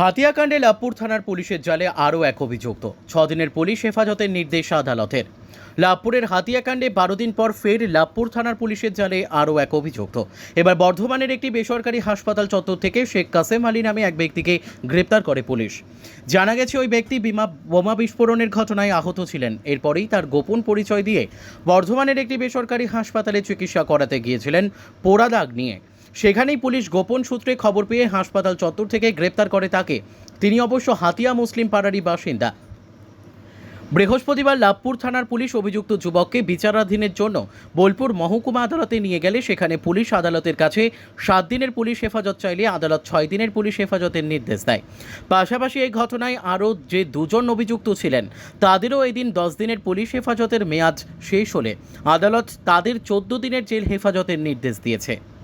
হাতিয়াকাণ্ডে লাভপুর থানার পুলিশের জালে আরও এক অভিযুক্ত। ছদিনের পুলিশ হেফাজতের নির্দেশ আদালতের। লাভপুরের হাতিয়াকাণ্ডে বারো দিন পর ফের লাভপুর থানার পুলিশের জালে আরও এক অভিযুক্ত। এবার বর্ধমানের একটি বেসরকারি হাসপাতাল চত্বর থেকে শেখ কাসেম আলী নামে এক ব্যক্তিকে গ্রেপ্তার করে পুলিশ। জানা গেছে, ওই ব্যক্তি বিমা বোমা বিস্ফোরণের ঘটনায় আহত ছিলেন। এরপরেই তার গোপন পরিচয় দিয়ে বর্ধমানের একটি বেসরকারি হাসপাতালে চিকিৎসা করাতে গিয়েছিলেন পোড়া দাগ নিয়ে। সেখানেই পুলিশ গোপন সূত্রে খবর পেয়ে হাসপাতাল চত্বর থেকে গ্রেপ্তার করে তাকে। তিনি অবশ্য হাতিয়া মুসলিম পাড়ারই বাসিন্দা। বৃহস্পতিবার লাভপুর থানার পুলিশ অভিযুক্ত যুবককে বিচারাধীনের জন্য বোলপুর মহকুমা আদালতে নিয়ে গেলে সেখানে পুলিশ আদালতের কাছে সাত দিনের পুলিশ হেফাজত চাইলে আদালত ছয় দিনের পুলিশ হেফাজতের নির্দেশ দেয়। পাশাপাশি এই ঘটনায় আরও যে দুজন অভিযুক্ত ছিলেন, তাদেরও এদিন দশ দিনের পুলিশ হেফাজতের মেয়াদ শেষ হলে আদালত তাদের চোদ্দ দিনের জেল হেফাজতের নির্দেশ দিয়েছে।